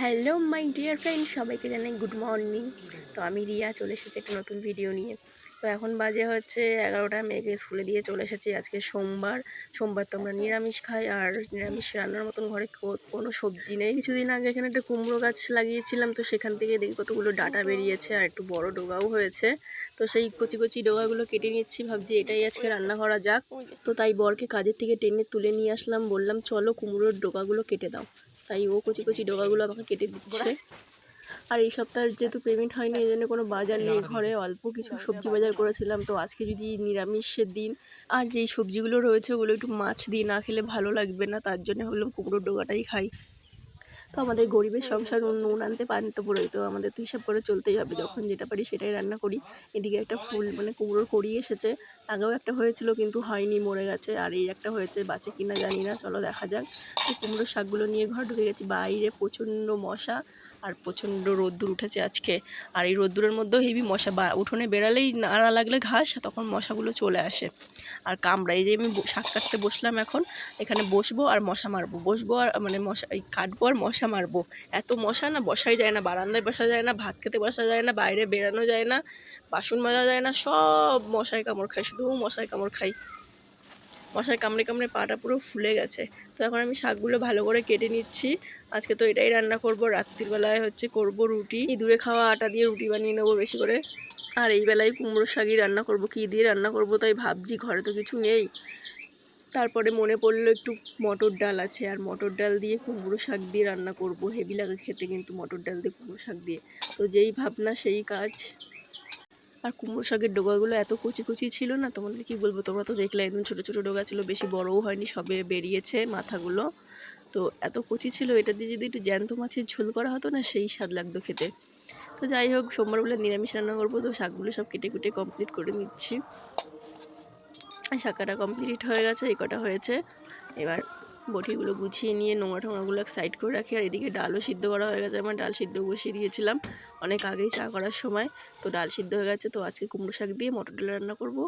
Hello my dear friend, সবাইকে জানাই good morning. তো আমি রিয়া, চলে এসেছি একটা নতুন ভিডিও নিয়ে। তো এখন বাজে হচ্ছে এগারোটা মেয়েকে স্কুলে দিয়ে চলে এসেছি আজকে সোমবার। সোমবার তো আমরা নিরামিষ খাই আর নিরামিষ রান্নার মতন ঘরে কোনো সবজি নেই। কিছুদিন আগে এখানে একটা কুমড়ো গাছ লাগিয়েছিলাম, তো সেখান থেকে দেখি কতগুলো ডাটা বেরিয়েছে আর একটু বড় ডোগাও হয়েছে। তো সেই কচি কচি ডোগাগুলো কেটে নিচ্ছি, ভাবছি এটাই আজকে রান্না করা যাক। তো তাই বরকে কাজের থেকে টেনে তুলে নিয়ে আসলাম, বললাম, চলো কুমড়োর ডোগাগুলো কেটে দাও। তাই ও কচি কচি ডোগাগুলো আমাকে কেটে দিচ্ছে। আর এই সপ্তাহের যেহেতু পেমেন্ট হয়নি এই জন্য কোনো বাজার নেই ঘরে অল্প কিছু সবজি বাজার করেছিলাম। তো আজকে যদি নিরামিষের দিন আর যেই সবজিগুলো রয়েছে ওগুলো একটু মাছ দিয়ে না খেলে ভালো লাগবে না তার জন্য হলো কুমড়োর ডোগাটাই খাই। তো আমাদের গরিবের সংসার নুন নুন আনতে পারেন তো পড়ে তো আমাদের তো হিসাব করে চলতেই হবে। যখন যেটা পারি সেটাই রান্না করি। এদিকে একটা ফুল মানে কুমড়োর করি এসেছে। আগেও একটা হয়েছিল কিন্তু হয়নি মরে গেছে। আর এই একটা হয়েছে বাঁচে কিনা জানি না। চলো দেখা যাক। তো কুমড়োর শাকগুলো নিয়ে ঘর ঢুকে গেছি। বাইরে প্রচণ্ড মশা। আর প্রচণ্ড রোদ্দুর উঠেছে আজকে। আর এই রোদ্দুরের মধ্যেও হেভি মশা, বা উঠোনে বেড়ালেই নাড়া লাগলে ঘাস তখন মশাগুলো চলে আসে। আর কামড়া, এই যে আমি শাক কাটতে বসলাম এখন, এখানে বসবো আর মশা মারবো। বসবো আর মানে মশা, এই কাটবো আর মশা মারবো। এত মশা না, বসাই যায় না, বারান্দায় বসা যায় না, ভাত খেতে বসা যায় না, বাইরে বেরানো যায় না, বাসন মাজা যায় না, সব মশায় কামড় খায়, শুধু মশায় কামড় খাই মশায় কামড়ে কামড়ে পাটা পুরো ফুলে গেছে। তো এখন আমি শাকগুলো ভালো করে কেটে নিচ্ছি। আজকে তো এটাই রান্না করব। রাত্রিবেলায় হচ্ছে করব রুটি। দূরে খাওয়া আটা দিয়ে রুটি বানিয়ে নেব বেশি করে। আর এই বেলায় কুমড়ো শাকই রান্না করব। কী দিয়ে রান্না করব তাই ভাবছি, ঘরে তো কিছু নেই। তারপরে মনে পড়ল একটু মটর ডাল আছে। আর মটর ডাল দিয়ে কুমড়ো শাক দিয়ে রান্না করব। হেভি লাগে খেতে কিন্তু মটর ডাল দিয়ে কুমড়ো শাক দিয়ে। তো যেই ভাবনা, সেই কাজ। আর কুমড়ো শাকের ডোগাগুলো এত কচি কচি ছিল না, তোমাদের কি বলব? তোমরা তো দেখলে একদম ছোটো ছোটো ডোগা ছিল, বেশি বড়ও হয়নি, সবে বেরিয়েছে মাথাগুলো। তো এত কচি ছিল, এটা দিয়ে যদি একটু জ্যান্ত মাছের ঝোল করা হতো না, সেই স্বাদ লাগতো খেতে। তো যাই হোক সোমবারবেলা নিরামিষ রান্না করব, তো শাকগুলো সব কেটে কুটে কমপ্লিট করে নিচ্ছি। শাকাটা কমপ্লিট হয়ে গেছে, এই কটা হয়েছে। এবার বটিগুলো গুছিয়ে নিয়ে নোংরা টোংরাগুলো এক সাইড করে রাখি আর এদিকে ডালও সিদ্ধ করা হয়ে গেছে। আমার ডাল সিদ্ধ বসিয়ে দিয়েছিলাম অনেক আগেই চা করার সময়। তো ডাল সিদ্ধ হয়ে গেছে। তো আজকে কুমড়ো শাক দিয়ে মটর ডাল রান্না করব।